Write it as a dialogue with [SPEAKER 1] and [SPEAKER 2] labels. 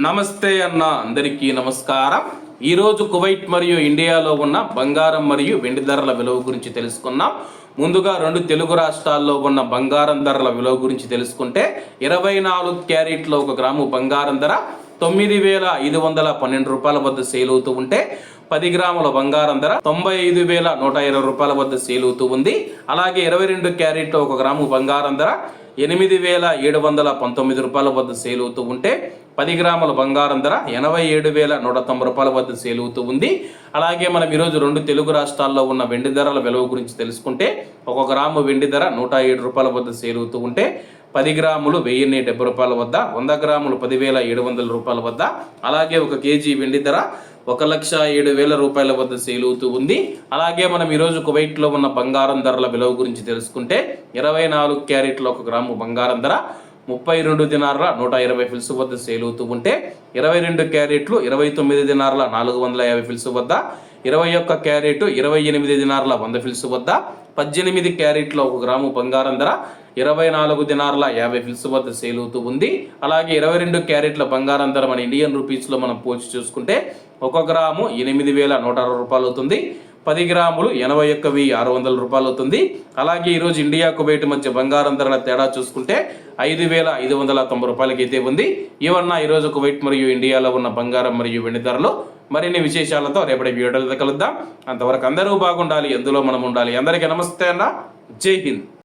[SPEAKER 1] నమస్తే అన్న అందరికీ నమస్కారం. ఈరోజు కువైట్ మరియు ఇండియాలో ఉన్న బంగారం మరియు వెండి ధరల విలువ గురించి తెలుసుకున్నాం ముందుగా రెండు తెలుగు రాష్ట్రాల్లో ఉన్న బంగారం ధరల విలువ గురించి తెలుసుకుంటే ఇరవై నాలుగు క్యారెట్లో ఒక గ్రాము బంగారం ధర తొమ్మిది వేల ఐదు వందల పన్నెండు రూపాయల వద్ద సేల్ అవుతూ ఉంటే పది గ్రాముల బంగారం ధర తొంభై ఐదు వేల నూట ఇరవై రూపాయల వద్ద సేల్ అవుతూ ఉంది. అలాగే ఇరవై రెండు క్యారెట్ ఒక గ్రాము బంగారం ధర ఎనిమిది వేల ఏడు వందల పంతొమ్మిది రూపాయల వద్ద సేల్ అవుతూ ఉంటే పది గ్రాముల బంగారం ధర ఎనభై ఏడు వేల నూట తొంభై రూపాయల వద్ద సేల్ అవుతూ ఉంది. అలాగే మనం ఈరోజు రెండు తెలుగు రాష్ట్రాల్లో ఉన్న వెండి ధరల విలువ గురించి తెలుసుకుంటే ఒక గ్రాము వెండి ధర నూట ఏడు రూపాయల వద్ద సేల్ అవుతూ ఉంటే పది గ్రాములు వెయ్యిన్ని డెబ్బై రూపాయల వద్ద వంద గ్రాములు పదివేల ఏడు వందల రూపాయల వద్ద అలాగే ఒక కేజీ వెండి ధర ఒక లక్ష ఏడు వేల రూపాయల వద్ద సేల్ అవుతూ ఉంది. అలాగే మనం ఈరోజు కువైట్లో ఉన్న బంగారం ధరల విలువ గురించి తెలుసుకుంటే ఇరవై నాలుగు క్యారెట్ల ఒక గ్రాము బంగారం ధర ముప్పై రెండు దినార్ల నూట ఇరవై ఫిల్స్ వద్ద సేల్ అవుతూ ఉంటే ఇరవై రెండు క్యారెట్లు ఇరవై తొమ్మిది దినార్ల నాలుగు వందల యాభై ఫిల్స్ వద్ద ఇరవై ఒక్క క్యారెట్ ఇరవై ఎనిమిది దినార్ల వంద ఫిల్స్ వద్ద పద్దెనిమిది క్యారెట్ల ఒక గ్రాము బంగారం ధర ఇరవై నాలుగు దినార్ల యాభై ఫిల్స్ వద్ద సేల్ అవుతూ ఉంది. అలాగే ఇరవై రెండు క్యారెట్ల బంగారం ధర మన ఇండియన్ రూపీస్లో మనం పోల్చి చూసుకుంటే ఒక గ్రాము ఎనిమిది వేల నూట అరవై రూపాయలు అవుతుంది. పది గ్రాములు ఎనభై ఒక్క వెయ్యి ఆరు వందల రూపాయలు అవుతుంది. అలాగే ఈరోజు ఇండియా కువైట్ మధ్య బంగారం ధరల తేడా చూసుకుంటే ఐదు వేల ఐదు వందల తొంభై రూపాయలకి అయితే ఉంది. ఇవన్న ఈరోజు కువైట్ మరియు ఇండియాలో ఉన్న బంగారం మరియు వెండి ధరలు. మరిన్ని విశేషాలతో రేపటి వీడియోలతో కలుద్దాం. అంతవరకు అందరూ బాగుండాలి ఎందులో మనం ఉండాలి. అందరికీ నమస్తే అన్న. జై హింద్.